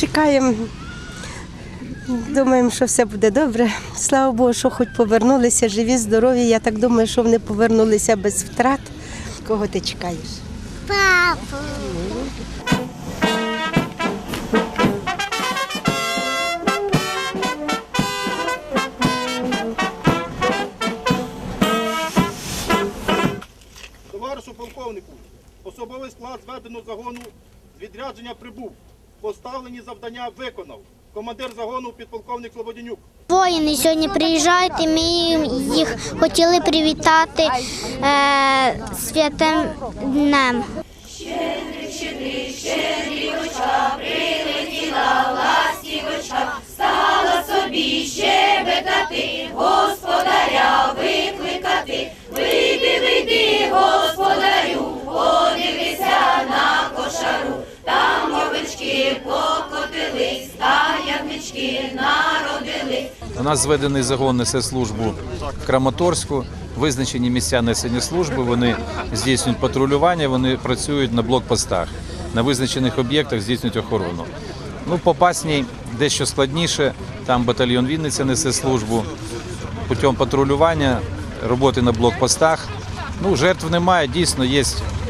Чекаємо. Думаємо, що все буде добре. Слава Богу, що хоч повернулися живі, здорові. Я так думаю, що вони повернулися без втрат. Кого ти чекаєш? Папу. Товаришу полковнику, особовий склад зведеного загону з відрядження прибув. Поставлені завдання виконав. Командир загону підполковник Слободянюк. Воїни сьогодні приїжджають, і ми їх хотіли привітати е, святим днем. У нас зведений загон несе службу в Краматорську. Визначені місця несення служби. Вони здійснюють патрулювання, вони працюють на блокпостах. На визначених об'єктах здійснюють охорону. Ну, по Пасній дещо складніше. Там батальйон Вінниця несе службу путем патрулювання, роботи на блокпостах. Ну, жертв немає, дійсно є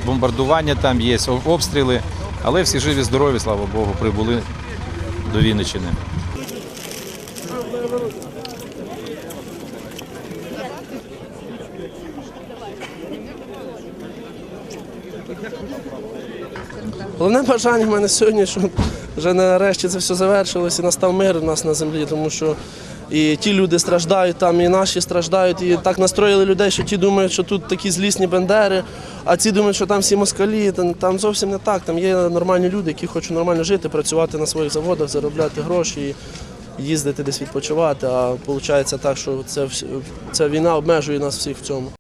бомбардування, там є обстріли, але всі живі, здорові, слава Богу, прибули до Вінниччини. Головне бажання в мене сьогодні, щоб вже нарешті це все завершилось і настав мир у нас на землі, тому що і ті люди страждають там, і наші страждають. І так настроїли людей, що ті думають, що тут такі злісні бендери, а ці думають, що там всі москалі. Там зовсім не так. Там є нормальні люди, які хочуть нормально жити, працювати на своїх заводах, заробляти гроші. Їздити десь відпочивати, а виходить так, що це, ця війна обмежує нас всіх в цьому.